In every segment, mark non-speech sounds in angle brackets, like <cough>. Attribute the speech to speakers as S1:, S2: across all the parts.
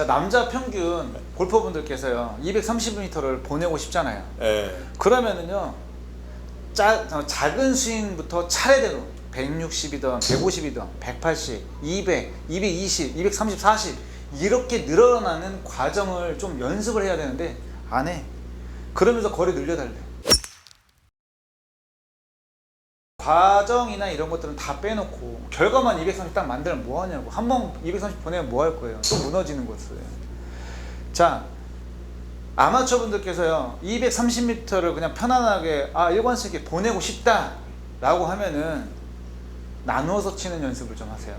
S1: 자 남자 평균 골퍼분들께서요 230m를 보내고 싶잖아요.
S2: 예.
S1: 그러면은요 짜, 어, 작은 스윙부터 차례대로 160이든 150이든 180, 200, 220, 230, 40 이렇게 늘어나는 과정을 좀 연습을 해야 되는데 안 해. 그러면서 거리 늘려달래. 과정이나 이런 것들은 다 빼놓고 결과만 230 딱 만들면 뭐 하냐고 한 번 230 보내면 뭐 할 거예요 또 무너지는 것을 자 아마추어 분들께서요 230m를 그냥 편안하게 아 일관성 있게 보내고 싶다 라고 하면은 나누어서 치는 연습을 좀 하세요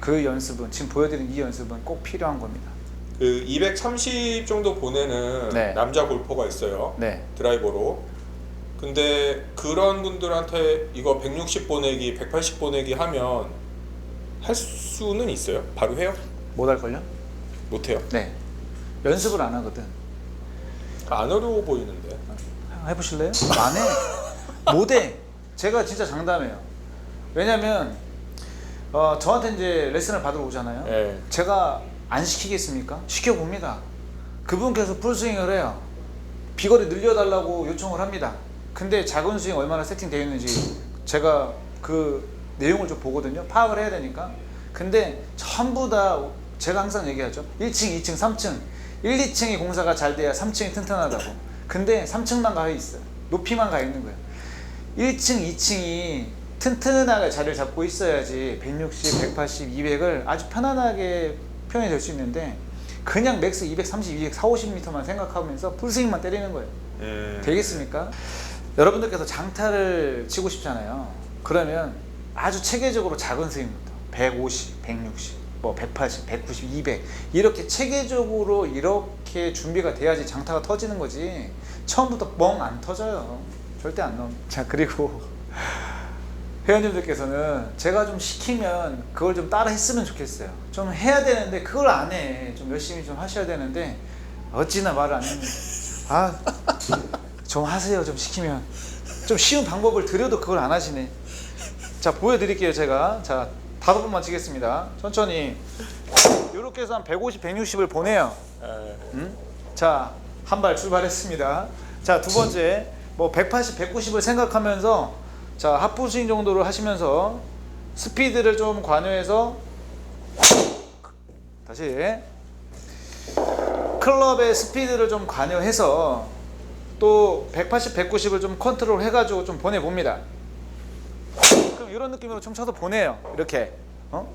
S1: 그 연습은 지금 보여드린 이 연습은 꼭 필요한 겁니다
S2: 그 230 정도 보내는
S1: 네.
S2: 남자 골퍼가 있어요.
S1: 네
S2: 드라이버로. 근데 그런 분들한테 이거 160 보내기, 180 보내기 하면 할 수는 있어요? 바로 해요?
S1: 못할 걸요?
S2: 못 해요.
S1: 네 연습을 안 하거든
S2: 안 어려워 보이는데.
S1: 해보실래요? 안 해. 못 해. 제가 진짜 장담해요. 왜냐면 어, 저한테 이제 레슨을 받으러 오잖아요.
S2: 예.
S1: 제가 안 시키겠습니까? 시켜봅니다. 그분께서 풀스윙을 해요. 비거리 늘려달라고 요청을 합니다. 근데 작은 스윙 얼마나 세팅되어 있는지 제가 그 내용을 좀 보거든요. 파악을 해야 되니까. 근데 전부 다 제가 항상 얘기하죠. 1층, 2층, 3층. 1, 2층이 공사가 잘 돼야 3층이 튼튼하다고. 근데 3층만 가 있어요. 높이만 가 있는 거예요. 1층, 2층이 튼튼하게 자리를 잡고 있어야지 160, 180, 200을 아주 편안하게 표현이 될 수 있는데 그냥 맥스 230, 200, 4, 50m만 생각하면서 풀스윙만 때리는 거예요.
S2: 음.
S1: 되겠습니까? 여러분들께서 장타를 치고 싶잖아요. 그러면 아주 체계적으로 작은 스윙부터 150, 160, 뭐 180, 190, 200 이렇게 체계적으로 이렇게 준비가 돼야지 장타가 터지는 거지. 처음부터 뻥안 터져요. 절대 안 넘. 자 그리고 <laughs> 회원님들께서는 제가 좀 시키면 그걸 좀 따라 했으면 좋겠어요. 좀 해야 되는데 그걸 안 해. 좀 열심히 좀 하셔야 되는데 어찌나 말을 안 해요. 아, 좀 하세요. 좀 시키면 좀 쉬운 방법을 드려도 그걸 안 하시네. 자 보여드릴게요. 제가 자 다섯 번만 치겠습니다. 천천히 이렇게 해서 한 150, 160을 보내요.
S2: 예.
S1: 음? 자, 한 발 출발했습니다. 자, 두 번째, 뭐 180, 190을 생각하면서 자, 하프 스윙 정도를 하시면서 스피드를 좀 관여해서 다시 클럽의 스피드를 좀 관여해서 또 180, 190을 좀 컨트롤 해가지고 좀 보내봅니다. 그럼 이런 느낌으로 좀 쳐서 보내요. 이렇게. 어?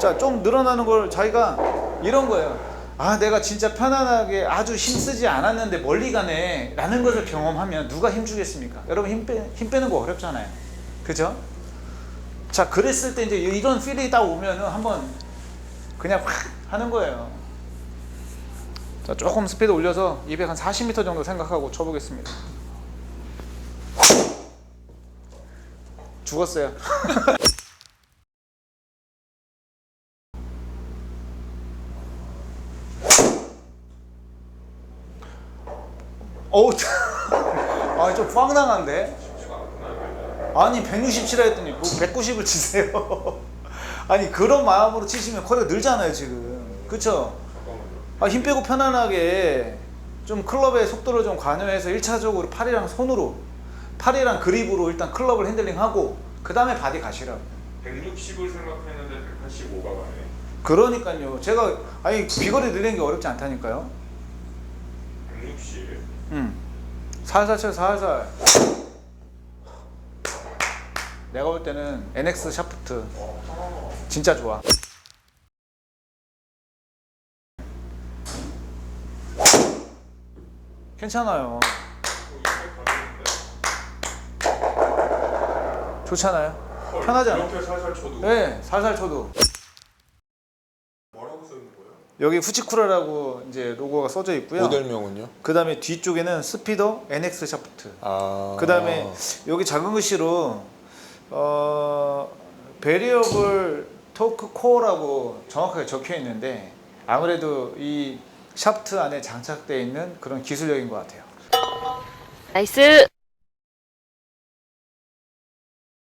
S1: 자, 좀 늘어나는 걸 자기가 이런 거예요. 아, 내가 진짜 편안하게 아주 힘쓰지 않았는데 멀리 가네. 라는 것을 경험하면 누가 힘주겠습니까? 여러분 힘, 빼, 힘 빼는 거 어렵잖아요. 그죠? 자, 그랬을 때 이제 이런 필이 딱 오면은 한번 그냥 확 하는 거예요. 자, 조금 스피드 올려서 240m 정도 생각하고 쳐보겠습니다. 죽었어요. <laughs> 어우, <laughs> 아, 좀 빵당한데? 아니, 167라 했더니 뭐 190을 치세요. <laughs> 아니, 그런 마음으로 치시면 거리가 늘잖아요, 지금. 그쵸? 아, 힘 빼고 편안하게 좀 클럽의 속도를 좀 관여해서 1차적으로 팔이랑 손으로, 팔이랑 그립으로 일단 클럽을 핸들링하고, 그 다음에 바디 가시라고.
S2: 160을 생각했는데 185가 가네.
S1: 그러니까요. 제가, 아니, 비거리 늘리는 게 어렵지 않다니까요.
S2: 160.
S1: 응. 살살 쳐 살살. 내가 볼 때는 NX 샤프트 진짜 좋아. 괜찮아요. 좋잖아요. 편하지 않아?
S2: 이렇게 살살 쳐도.
S1: 네, 살살 쳐도.
S2: 뭐라고 써 있는 거예요?
S1: 여기 후치쿠라라고 이제 로고가 써져 있고요.
S2: 모델명은요?
S1: 그 다음에 뒤쪽에는 스피더 NX 샤프트.
S2: 아.
S1: 그 다음에 여기 작은 글씨로 어 베리어블 토크 코어라고 정확하게 적혀 있는데 아무래도 이 샤프트 안에 장착되어 있는 그런 기술력인 것 같아요.
S3: 나이스